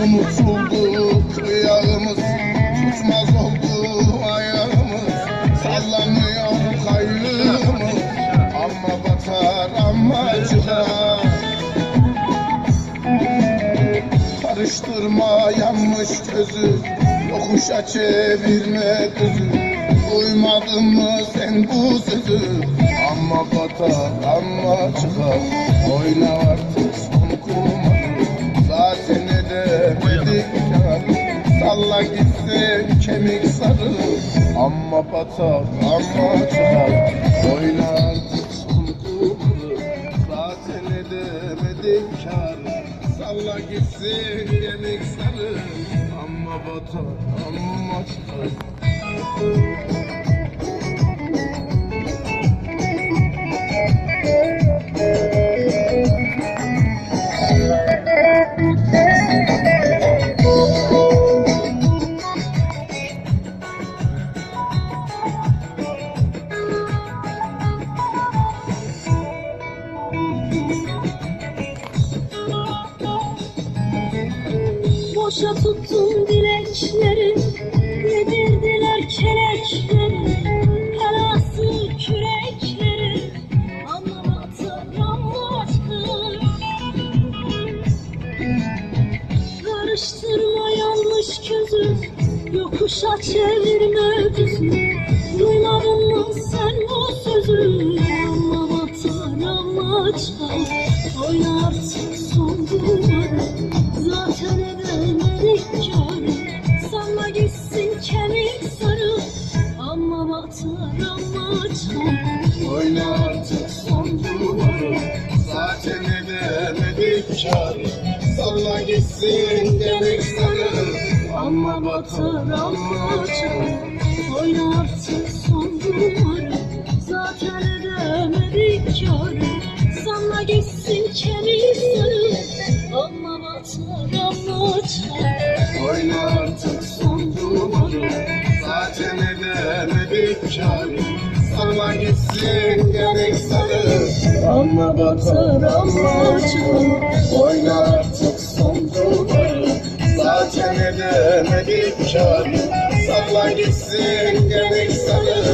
Unutuldu yarımız Tutmaz oldu ayağımız Sallanıyor kaylığımız Ama batar ama çıkar Karıştırma yanmış gözü Yokuşa çevirme gözü. Duymadın mı sen bu sözü? Ama batar ama çıkar Oyna artık. Salla gitsin kemik sarı. Amma batar amma çıkar Oyna artık son kumarı Zaten edemedik kar Salla gitsin kemik sarı. Amma batar amma çıkar Boşa tuttum dilekleri Yedirdiler kelekleri Helası kürekleri. Anlamakta anlattı Karıştırma yanlış gözü Yokuşa çevirme düzü Duymadın mı sen bu sözü? Amma batar Çal Oyna artık son Zaten edemedik kar Salla gitsin demek amma çal Oyna artık Zaten edemedik kârı Sanma gitsin kemik amma çal Oyna Salla gitsin demek sarı Amma batar amma çal Oyna artık son duvarı Zaten edemedik kar Salla gitsin demek sarı